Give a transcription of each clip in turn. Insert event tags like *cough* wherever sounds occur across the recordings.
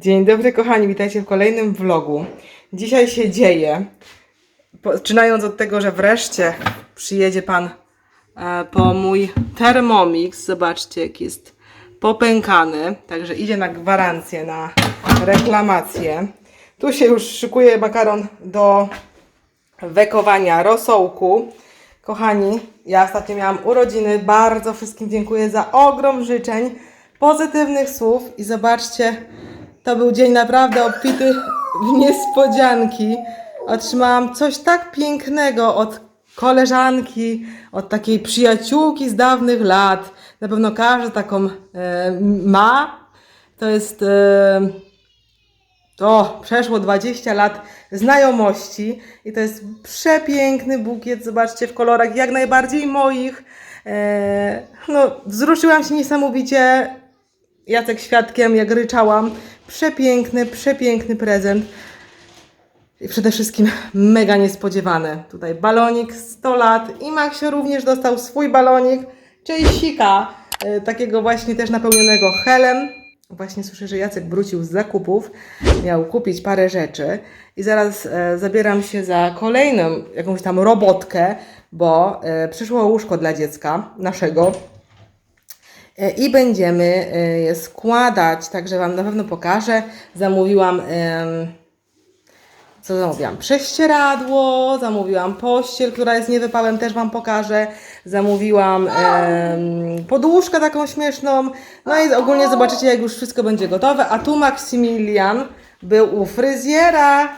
Dzień dobry kochani, witajcie w kolejnym vlogu. Dzisiaj się dzieje. Zaczynając od tego, że wreszcie przyjedzie pan e, po mój Thermomix. Zobaczcie, jak jest popękany. Także idzie na gwarancję, na reklamację. Tu się już szykuje makaron do wekowania rosołku. Kochani, ja ostatnio miałam urodziny. Bardzo wszystkim dziękuję za ogrom życzeń, pozytywnych słów i zobaczcie, to był dzień naprawdę obfity w niespodzianki. Otrzymałam coś tak pięknego od koleżanki, od takiej przyjaciółki z dawnych lat. Na pewno każdy taką e, ma. To jest e, o, przeszło 20 lat znajomości i to jest przepiękny bukiet, zobaczcie, w kolorach jak najbardziej moich. E, no, wzruszyłam się niesamowicie, Jacek świadkiem, jak ryczałam. Przepiękny, przepiękny prezent. I przede wszystkim mega niespodziewany. Tutaj balonik 100 lat i Maksio również dostał swój balonik, czyli sika, e, takiego właśnie też napełnionego helem. Właśnie słyszę, że Jacek wrócił z zakupów, miał kupić parę rzeczy i zaraz e, zabieram się za kolejną jakąś tam robotkę, bo e, przyszło łóżko dla dziecka naszego i będziemy e, je składać, także Wam na pewno pokażę. Zamówiłam, co zamówiłam? Prześcieradło, zamówiłam pościel, która jest niewypałem, też Wam pokażę. Zamówiłam poduszkę taką śmieszną. No i ogólnie zobaczycie, jak już wszystko będzie gotowe. A tu Maksymilian był u fryzjera.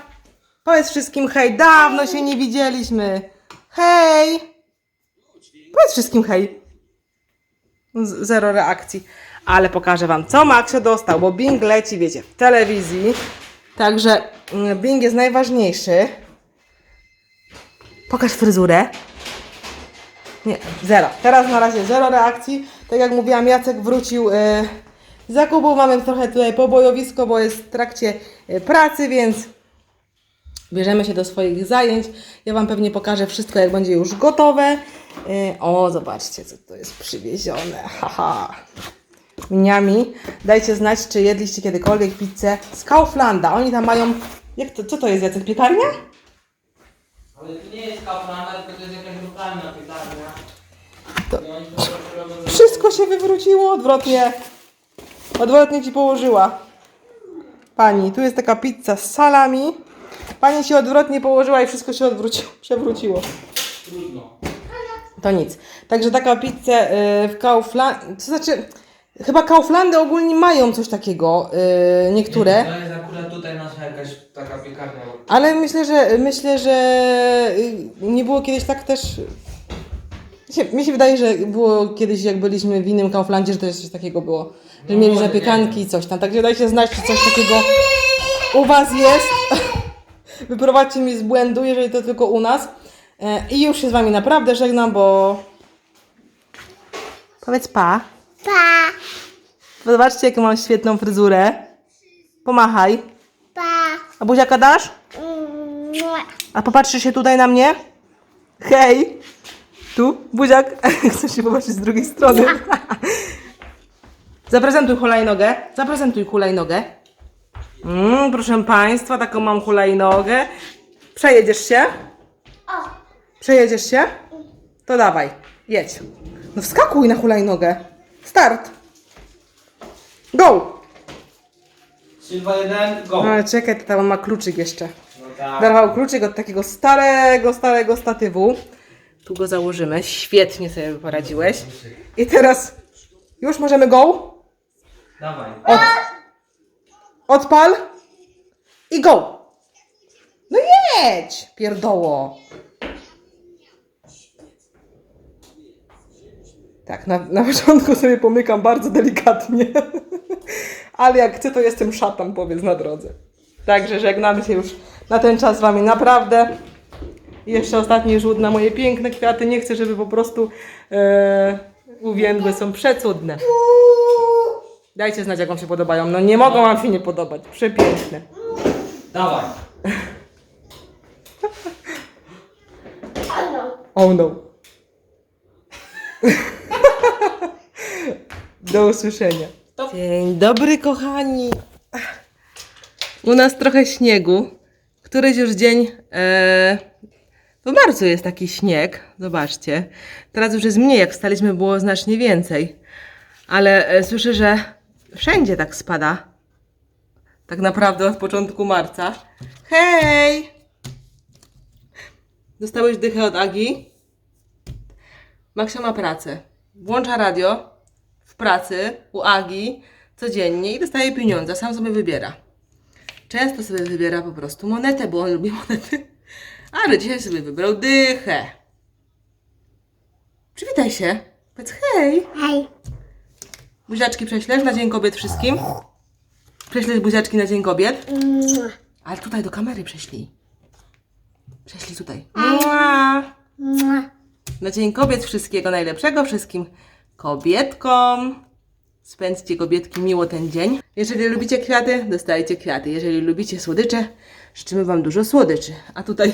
Powiedz wszystkim hej, dawno się nie widzieliśmy. Hej! Powiedz wszystkim hej. Zero reakcji. Ale pokażę Wam, co Maksio dostał, bo Bing leci, wiecie, w telewizji. Także mm, Bing jest najważniejszy. Pokaż fryzurę. Nie, zero. Teraz na razie zero reakcji. Tak jak mówiłam, Jacek wrócił e, z zakupów. Mamy trochę tutaj pobojowisko, bo jest w trakcie e, pracy, więc bierzemy się do swoich zajęć. Ja Wam pewnie pokażę wszystko, jak będzie już gotowe. E, o, zobaczcie, co to jest przywiezione. Haha. Miniami. Dajcie znać, czy jedliście kiedykolwiek pizzę z Kauflanda. Oni tam mają... Jak to, co to jest, Jacek? Piekarnia? Ale to nie jest Kaufland, tylko to jest jakaś lokalna piekarnia. To-. Wszystko się wywróciło odwrotnie. Odwrotnie ci położyła. Pani, tu jest taka pizza z salami. Pani się odwrotnie położyła i wszystko się odwróciło, przewróciło. Trudno. To nic. Także taka pizza y, w Kaufland... To znaczy, chyba Kauflandy ogólnie mają coś takiego, y, niektóre. To jest akurat tutaj nasza jakaś taka piekarnia. Ale myślę, że myślę, że y, nie było kiedyś tak też. Mi się, mi się wydaje, że było kiedyś, jak byliśmy w innym Kauflandzie, że jest coś takiego było. Że No, mieli może, zapiekanki i coś tam. Także dajcie znać, czy coś takiego u Was jest. *laughs* Wyprowadźcie mnie z błędu, jeżeli to tylko u nas. E, I już się z Wami naprawdę żegnam, bo. Powiedz pa. Pa, Zobaczcie, jaką mam świetną fryzurę. Pomachaj. pa, A buziaka dasz? mua. A popatrzysz się tutaj na mnie? Hej! Tu, buziak. *laughs* Chcesz się popatrzeć z drugiej strony. *laughs* Zaprezentuj hulajnogę. Zaprezentuj hulajnogę. Mm, proszę Państwa, taką mam hulajnogę. Przejedziesz się? O, Przejedziesz się? To dawaj, jedź. No wskakuj na hulajnogę. Start. Go! 3, 2, 1, go! No ale czekaj, to tam ma kluczyk jeszcze. No tak. Kluczyk od takiego starego, starego statywu. Tu go założymy. Świetnie sobie poradziłeś. I teraz już możemy go. Dawaj. Od, odpal. I go. No jedź, pierdoło. Tak, na, na początku sobie pomykam bardzo delikatnie. *laughs* Ale jak chcę, to jestem szatan, powiedz na drodze. Także żegnamy się już na ten czas z Wami naprawdę. I jeszcze ostatni rzut na moje piękne kwiaty. Nie chcę, żeby po prostu e, uwiędłe. Są przecudne. Dajcie znać, jak Wam się podobają. No nie mogą Wam się nie podobać. Przepiękne. Dawaj. ano. Oh no. *laughs* Do usłyszenia. Dzień dobry, kochani. U nas trochę śniegu. Któryś już dzień. E, w marcu jest taki śnieg. Zobaczcie. Teraz już jest mniej. Jak wstaliśmy, było znacznie więcej. Ale e, słyszę, że wszędzie tak spada. Tak naprawdę od początku marca. Hej! Dostałeś dychę od Agi? Maksia ma pracę. Włącza radio pracy u Agi codziennie i dostaje pieniądze. Sam sobie wybiera. Często sobie wybiera po prostu monetę, bo on lubi *laughs* monety. Ale dzisiaj sobie wybrał dychę. Przywitaj się. Powiedz hej. Hej. Buziaczki prześlesz na Dzień Kobiet wszystkim? Prześlesz buziaczki na Dzień Kobiet? Ale tutaj do kamery prześlij. Prześlij tutaj. Mua. Na Dzień Kobiet wszystkiego najlepszego wszystkim kobietkom. Spędźcie kobietki miło ten dzień. Jeżeli lubicie kwiaty, dostajecie kwiaty. Jeżeli lubicie słodycze, życzymy Wam dużo słodyczy. A tutaj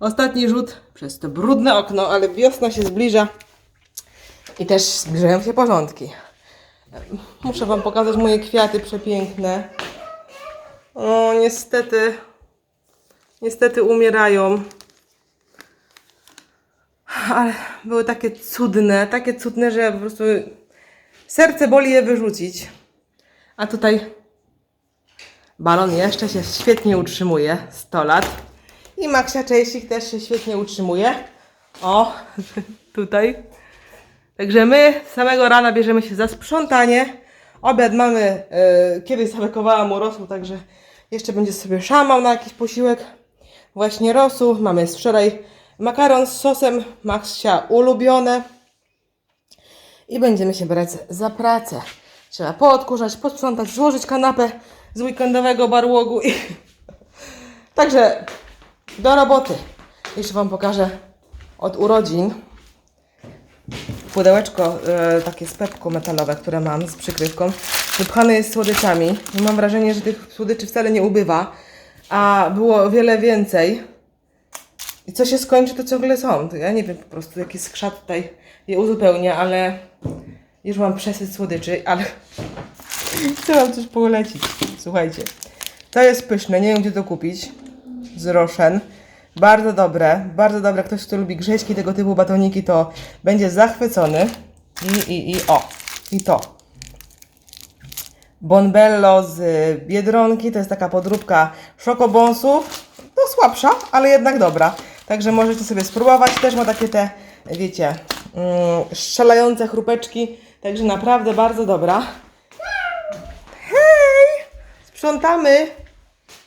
ostatni rzut przez to brudne okno, ale wiosna się zbliża i też zbliżają się porządki. Muszę Wam pokazać moje kwiaty przepiękne. O, niestety, niestety umierają. Ale były takie cudne, takie cudne, że po prostu serce boli je wyrzucić. A tutaj balon jeszcze się świetnie utrzymuje, 100 lat. I Maksia Czejsik też się świetnie utrzymuje. O, *laughs* tutaj. Także my samego rana bierzemy się za sprzątanie. Obiad mamy, yy, kiedyś zawekowała mu rosół, także jeszcze będzie sobie szamał na jakiś posiłek. Właśnie rosół. Mamy z wczoraj makaron z sosem Maxia ulubione. I będziemy się brać za pracę. Trzeba poodkurzać, posprzątać, złożyć kanapę z weekendowego barłogu. I... *laughs* Także do roboty. Jeszcze Wam pokażę od urodzin pudełeczko e, takie z pepką metalowe, które mam z przykrywką. Wypchane jest słodyczami. Mam wrażenie, że tych słodyczy wcale nie ubywa, a było wiele więcej. I co się skończy, to ciągle są. To ja nie wiem po prostu, jaki skrzat tutaj je uzupełnia, ale już mam przesyt słodyczy, ale *laughs* chcę Wam coś polecić. Słuchajcie, to jest pyszne, nie wiem gdzie to kupić. Z Roszen. Bardzo dobre, bardzo dobre. Ktoś, kto lubi grześki, tego typu batoniki, to będzie zachwycony. I, i, i o, i to. Bonbello z Biedronki, to jest taka podróbka szokobonsów. No słabsza, ale jednak dobra. Także możecie sobie spróbować. Też ma takie te, wiecie, mm, strzelające chrupeczki. Także naprawdę bardzo dobra. Hej! Sprzątamy.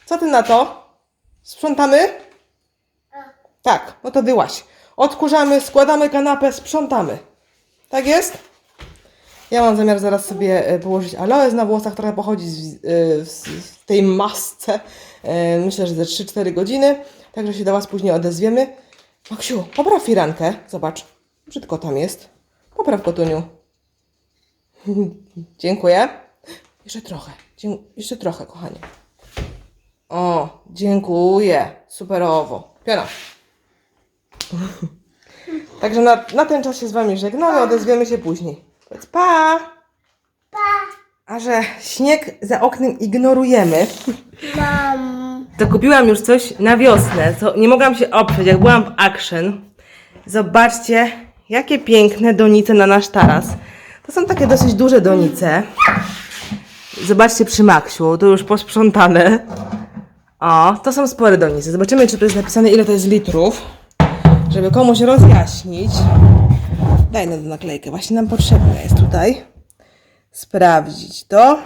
Co ty na to? Sprzątamy? Tak, no to wyłaś. Odkurzamy, składamy kanapę, sprzątamy. Tak jest? Ja mam zamiar zaraz sobie e, położyć aloes na włosach, trochę pochodzi z, e, w tej masce. E, Myślę, że ze 3-4 godziny. Także się do Was później odezwiemy. Maksiu, popraw firankę. Zobacz, brzydko tam jest. Popraw kotuniu. *laughs* Dziękuję. Jeszcze trochę. Dzie- jeszcze trochę, kochanie. O, dziękuję. Superowo. Piona. *laughs* Także na, na ten czas się z Wami żegnamy, odezwiemy się później. Powiedz pa! Pa. A że śnieg za oknem ignorujemy, Mam. To kupiłam już coś na wiosnę, co nie mogłam się oprzeć, jak byłam w Action. Zobaczcie, jakie piękne donice na nasz taras. To są takie dosyć duże donice. Zobaczcie przy Maksiu, to już posprzątane. O, to są spore donice. Zobaczymy, czy tu jest napisane, ile to jest litrów, żeby komuś rozjaśnić. Daj na naklejkę, właśnie nam potrzebna jest tutaj. Sprawdzić to.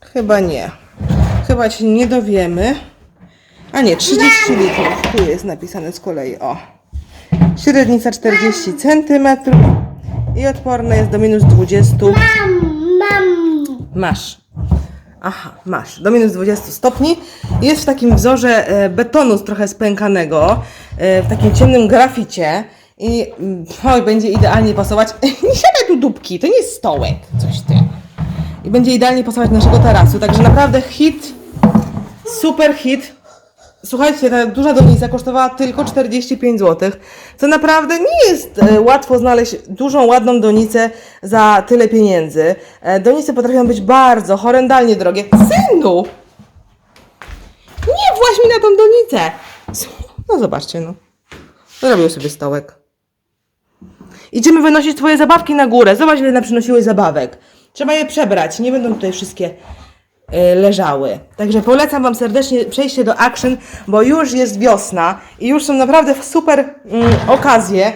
Chyba nie. Chyba się nie dowiemy. A nie, 30 litrów. Tu jest napisane z kolei, o. Średnica 40 cm i odporne jest do minus 20. Mam. Mam. Masz. Aha, masz. Do minus 20 stopni. Jest w takim wzorze e, betonu trochę spękanego, e, w takim ciemnym graficie. I mm, oj, będzie idealnie pasować. *laughs* Nie siadaj tu dupki, to nie jest stołek. Coś ty. I będzie idealnie pasować naszego tarasu. Także naprawdę hit. Super hit. Słuchajcie, ta duża donica kosztowała tylko 45 zł, co naprawdę nie jest e, łatwo znaleźć dużą, ładną donicę za tyle pieniędzy. E, Donice potrafią być bardzo, horrendalnie drogie. Synu! Nie właź mi na tą donicę! No zobaczcie, no. Zrobił sobie stołek. Idziemy wynosić twoje zabawki na górę. Zobacz, ile nam przynosiły zabawek. Trzeba je przebrać. Nie będą tutaj wszystkie leżały. Także polecam Wam serdecznie przejście do Action, bo już jest wiosna i już są naprawdę super mm, okazje.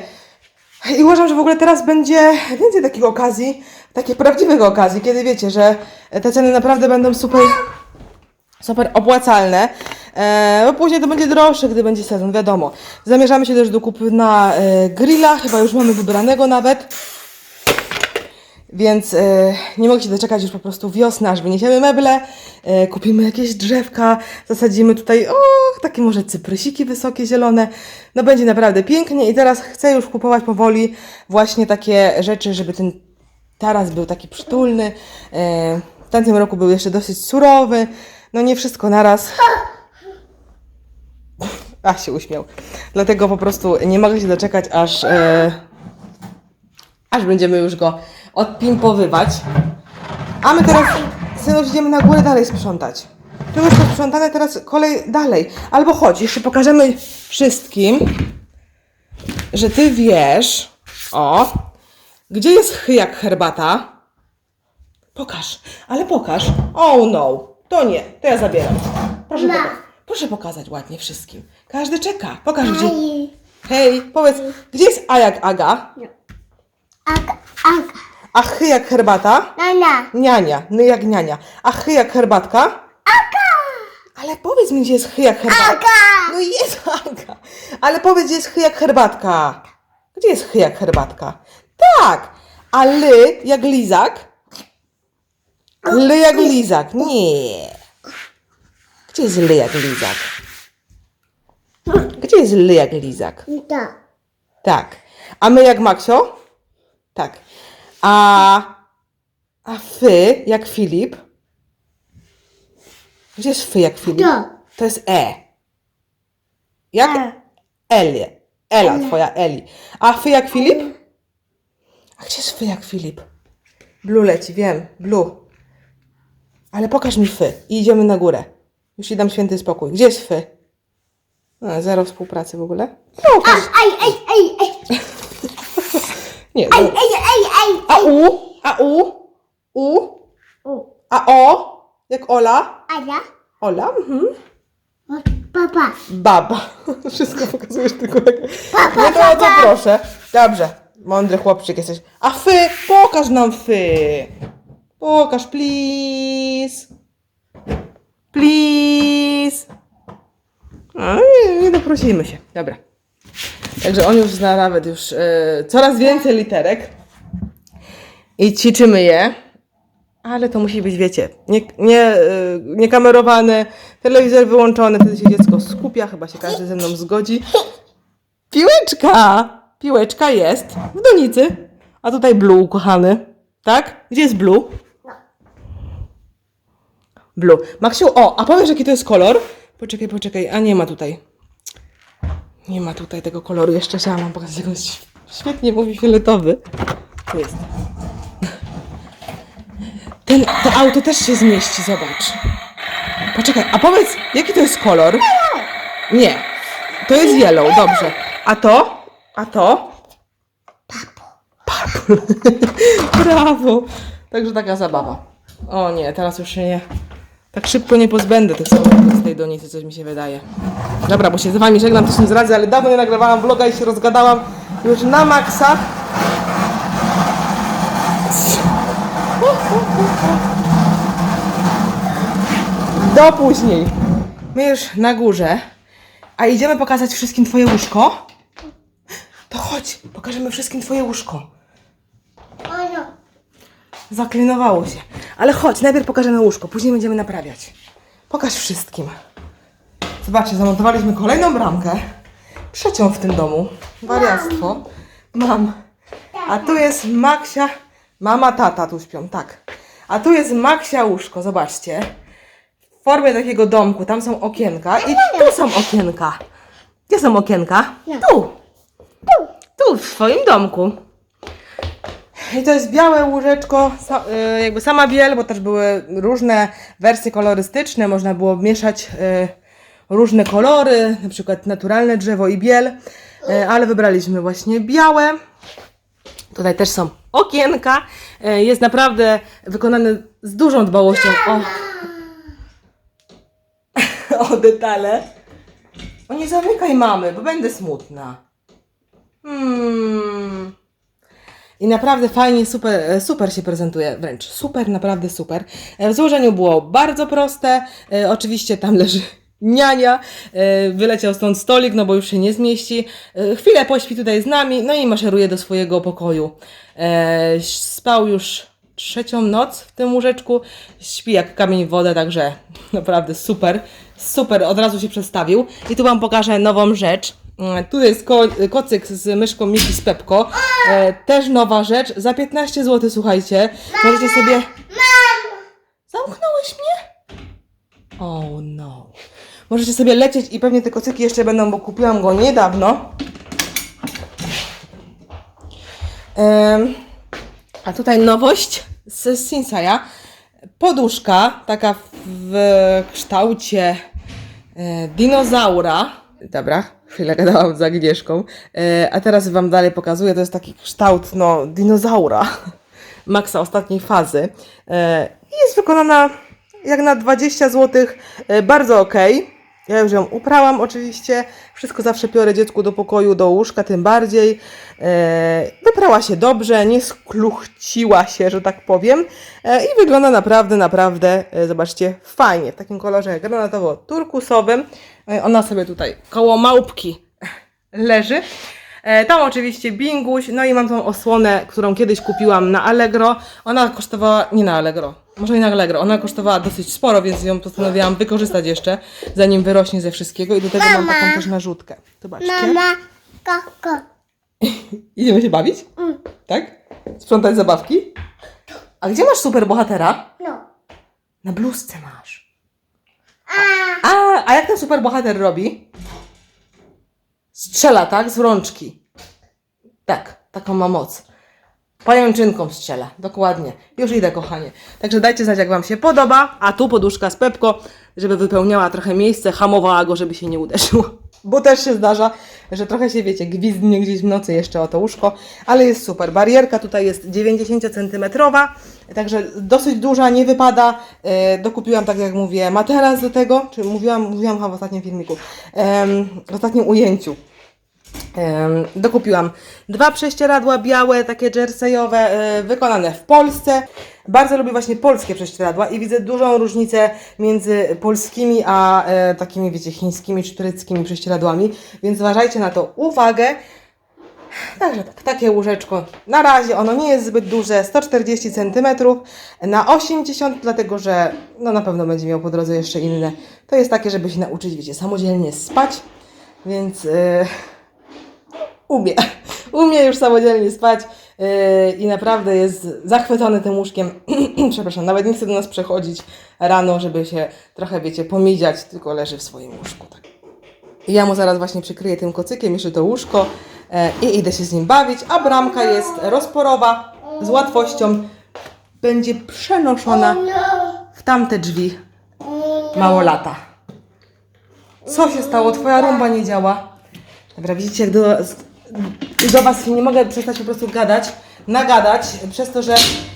I uważam, że w ogóle teraz będzie więcej takich okazji, takich prawdziwych okazji, kiedy wiecie, że te ceny naprawdę będą super, super opłacalne. E, bo później to będzie droższe, gdy będzie sezon, wiadomo. Zamierzamy się też do kupy na e, grilla, chyba już mamy wybranego nawet. Więc e, nie mogę się doczekać już po prostu wiosna, aż wyniesiemy meble, e, kupimy jakieś drzewka, zasadzimy tutaj, o, takie może cyprysiki wysokie, zielone. No będzie naprawdę pięknie i teraz chcę już kupować powoli właśnie takie rzeczy, żeby ten taras był taki przytulny. E, w tamtym roku był jeszcze dosyć surowy, no nie wszystko naraz. *laughs* A się uśmiał. Dlatego po prostu nie mogę się doczekać, aż, e, aż będziemy już go odpimpowywać. A my teraz, synuś, idziemy na górę dalej sprzątać. Tu już to sprzątane, teraz kolej dalej. Albo chodź, jeszcze pokażemy wszystkim, że ty wiesz, o, gdzie jest chyjak herbata? Pokaż, ale pokaż. Oh no, to nie, to ja zabieram. Proszę, poka- proszę pokazać ładnie wszystkim. Każdy czeka. Pokaż gdzie. Hej, powiedz, gdzie jest A jak Aga? Ak, ak. A chy jak herbata? Nana. Niania, ny jak niania. A chy jak herbatka? Aga! Ale powiedz mi, gdzie jest chy jak herbatka. Aga. No jest Aga. Ale powiedz, gdzie jest chy jak herbatka. Gdzie jest chy jak herbatka? Tak. A ly jak lizak? Ly jak lizak. Nie. Gdzie jest ly jak lizak? Gdzie jest ly jak lizak? To. Tak. A my jak Maksio? Tak. A, a fy jak Filip? Gdzie jest fy jak Filip? To. To jest E. Jak? E. Eli. Ela, twoja Eli. A fy jak Filip? A gdzie jest fy jak Filip? Blue leci, wiem. Blue. Ale pokaż mi fy i idziemy na górę. Już ci dam święty spokój. Gdzie jest fy? A, zero współpracy w ogóle? Pokaż. Aj, aj, aj, aj. Nie, zero. aj, aj. A U? A U? U? U. A O? Jak Ola? A ja? Ola? Mhm. Papa. Baba. *laughs* Wszystko pokazujesz tylko jak... Nie to o to proszę. Dobrze. Mądry chłopczyk jesteś. A fy? Pokaż nam fy. Pokaż, please. Please. A, nie, nie doprosimy się. Dobra. Także on już zna nawet już e, coraz więcej literek. I ćwiczymy je. Ale to musi być, wiecie, nie, nie, e, niekamerowane, telewizor wyłączony, wtedy się dziecko skupia, chyba się każdy ze mną zgodzi. Piłeczka! Piłeczka jest w donicy. A tutaj Blue, kochany. Tak? Gdzie jest Blue? Blue. Maksiu, o, a powiesz jaki to jest kolor? Poczekaj, poczekaj, a nie ma tutaj. Nie ma tutaj tego koloru. Jeszcze chciałam wam pokazać, jak on świetnie mówi fioletowy. Tu jest. Ten, to auto też się zmieści, zobacz. Poczekaj, a powiedz, jaki to jest kolor? Nie. To jest yellow, dobrze. A to? A to? Purple. *laughs* Brawo. Także taka zabawa. O nie, teraz już się nie... Tak szybko nie pozbędę tych samochodów z tej donicy, coś mi się wydaje. Dobra, bo się z wami żegnam, też nie zdradzę, ale dawno nie nagrywałam vloga i się rozgadałam już na maksa. Do później. My już na górze, a idziemy pokazać wszystkim twoje łóżko. To chodź, pokażemy wszystkim twoje łóżko. Zaklinowało się. Ale chodź, najpierw pokażemy łóżko, później będziemy naprawiać. Pokaż wszystkim. Zobaczcie, zamontowaliśmy kolejną bramkę. Trzecią w tym domu. Wariactwo. Mam. A tu jest Maksia. Mama, tata tu śpią, tak. A tu jest Maksia łóżko, zobaczcie. formie takiego domku. Tam są okienka i tu są okienka. Gdzie są okienka? Tu. Tu, w swoim domku. I to jest białe łóżeczko, y, jakby sama biel, bo też były różne wersje kolorystyczne, można było mieszać y, różne kolory, na przykład naturalne drzewo i biel, y, ale wybraliśmy właśnie białe. Tutaj też są okienka. Y, Jest naprawdę wykonane z dużą dbałością o, *laughs* o detale. O nie zamykaj mamy, bo będę smutna. Hmm. I naprawdę fajnie, super, e, super się prezentuje, wręcz super, naprawdę super. E, W złożeniu było bardzo proste. E, Oczywiście tam leży niania. E, Wyleciał stąd stolik, no bo już się nie zmieści. E, Chwilę pośpi tutaj z nami, no i maszeruje do swojego pokoju. E, Spał już trzecią noc w tym łóżeczku. Śpi jak kamień w wodę, także *laughs* naprawdę super. Super, od razu się przestawił. I tu Wam pokażę nową rzecz. Tu jest ko kocyk z myszką Miki z Pepko. Też nowa rzecz. Za 15 zł, słuchajcie. Możecie sobie... Zamknąłeś mnie? Oh no. Możecie sobie lecieć i pewnie te kocyki jeszcze będą, bo kupiłam go niedawno. A tutaj nowość z Sinsaja. Poduszka, taka w kształcie e, dinozaura. Dobra, chwilę gadałam z Agnieszką. E, a teraz Wam dalej pokazuję. To jest taki kształt, no, dinozaura. *laughs* Maxa ostatniej fazy. E, jest wykonana jak na 20 zł. Bardzo ok. Ja już ją uprałam oczywiście. Wszystko zawsze biorę dziecku do pokoju, do łóżka, tym bardziej. E, wyprała się dobrze, nie skluchciła się, że tak powiem. E, I wygląda naprawdę, naprawdę, e, zobaczcie, fajnie. W takim kolorze granatowo-turkusowym. Ona sobie tutaj koło małpki leży. E, Tam oczywiście binguś, no i mam tą osłonę, którą kiedyś kupiłam na Allegro. Ona kosztowała, nie na Allegro, może i na Allegro, ona kosztowała dosyć sporo, więc ją postanowiłam wykorzystać jeszcze, zanim wyrośnie ze wszystkiego i do tego mam Mama. taką też narzutkę. Zobaczcie. Mama, koko. *laughs* Idziemy się bawić? Mm. Tak? Sprzątać zabawki? A gdzie masz super bohatera? No. Na bluzce masz. A, A, a jak ten super bohater robi? Strzela, tak? Z rączki. Tak, taką ma moc. Pajęczynką strzela, dokładnie. Już idę, kochanie. Także dajcie znać, jak Wam się podoba. A tu poduszka z Pepko, żeby wypełniała trochę miejsce, hamowała go, żeby się nie uderzyło. Bo też się zdarza, że trochę się, wiecie, gwizdnie gdzieś w nocy jeszcze o to łóżko, ale jest super. Barierka tutaj jest 90 cm, także dosyć duża, nie wypada. E, dokupiłam, tak jak mówię, materac do tego, czy mówiłam, mówiłam chyba w ostatnim filmiku, w ostatnim ujęciu. Dokupiłam dwa prześcieradła białe, takie jerseyowe, e, wykonane w Polsce. Bardzo lubię właśnie polskie prześcieradła i widzę dużą różnicę między polskimi a e, takimi, wiecie, chińskimi czy tureckimi prześcieradłami, więc zważajcie na to uwagę. Także tak, takie łóżeczko. Na razie ono nie jest zbyt duże, 140 cm na 80, dlatego że no na pewno będzie miał po drodze jeszcze inne. To jest takie, żeby się nauczyć, wiecie, samodzielnie spać, więc... e, umie. *laughs* Umie już samodzielnie spać yy, i naprawdę jest zachwycony tym łóżkiem. *clears throat* Przepraszam, nawet nie chce do nas przechodzić rano, żeby się trochę, wiecie, pomidziać, tylko leży w swoim łóżku. Tak. I ja mu zaraz właśnie przykryję tym kocykiem jeszcze to łóżko e, i idę się z nim bawić, a bramka jest rozporowa, z łatwością będzie przenoszona w tamte drzwi mało lata. Co się stało? Twoja rumba nie działa. Dobra, widzicie, jak do, do Was nie mogę przestać po prostu gadać, nagadać, przez to, że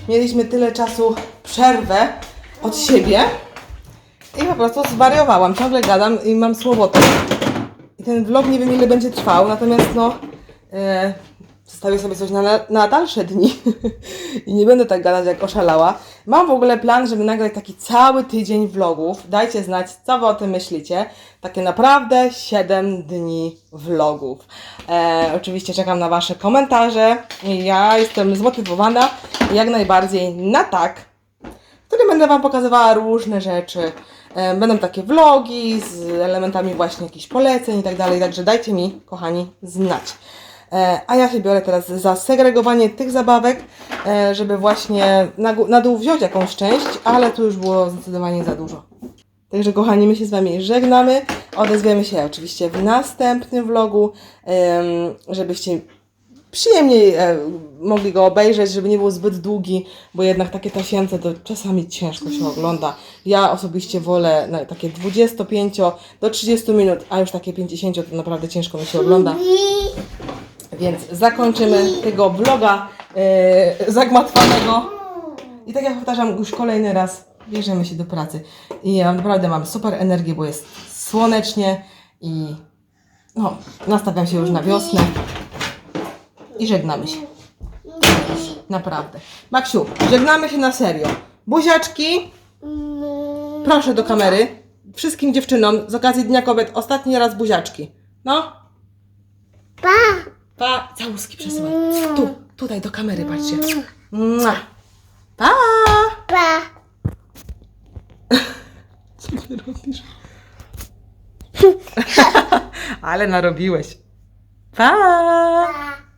mieliśmy tyle czasu przerwę od siebie i po prostu zwariowałam. Ciągle gadam i mam słowotę. I ten vlog nie wiem ile będzie trwał, natomiast no e, zostawię sobie coś na, na dalsze dni *laughs* i nie będę tak gadać jak oszalała. Mam w ogóle plan, żeby nagrać taki cały tydzień vlogów. Dajcie znać, co Wy o tym myślicie. Takie naprawdę 7 dni vlogów. E, oczywiście czekam na Wasze komentarze. Ja jestem zmotywowana jak najbardziej na tak w którym będę Wam pokazywała różne rzeczy. E, Będą takie vlogi z elementami właśnie jakichś poleceń i tak dalej, także dajcie mi, kochani, znać. E, A ja się biorę teraz za segregowanie tych zabawek, e, żeby właśnie na, dół wziąć jakąś część, ale tu już było zdecydowanie za dużo. Także kochani, my się z Wami żegnamy. Odezwiemy się oczywiście w następnym vlogu, żebyście przyjemniej e, mogli go obejrzeć, żeby nie był zbyt długi, bo jednak takie tasiemce to czasami ciężko się ogląda. Ja osobiście wolę takie 25 do 30 minut, a już takie 50 to naprawdę ciężko mi się ogląda. Więc zakończymy tego vloga e, zagmatwanego. I tak jak powtarzam już kolejny raz, bierzemy się do pracy. I ja naprawdę mam super energię, bo jest słonecznie i no, nastawiam się już na wiosnę. I żegnamy się. Naprawdę. Maksiu, żegnamy się na serio. Buziaczki, proszę do kamery. Wszystkim dziewczynom z okazji Dnia Kobiet ostatni raz buziaczki. No, Pa. Pa, całuski przesyłaj. Tu, tutaj do kamery, patrzcie. Mua. Pa! Pa. *laughs* Co ty robisz? *laughs* *laughs* Ale narobiłeś. Pa! Pa.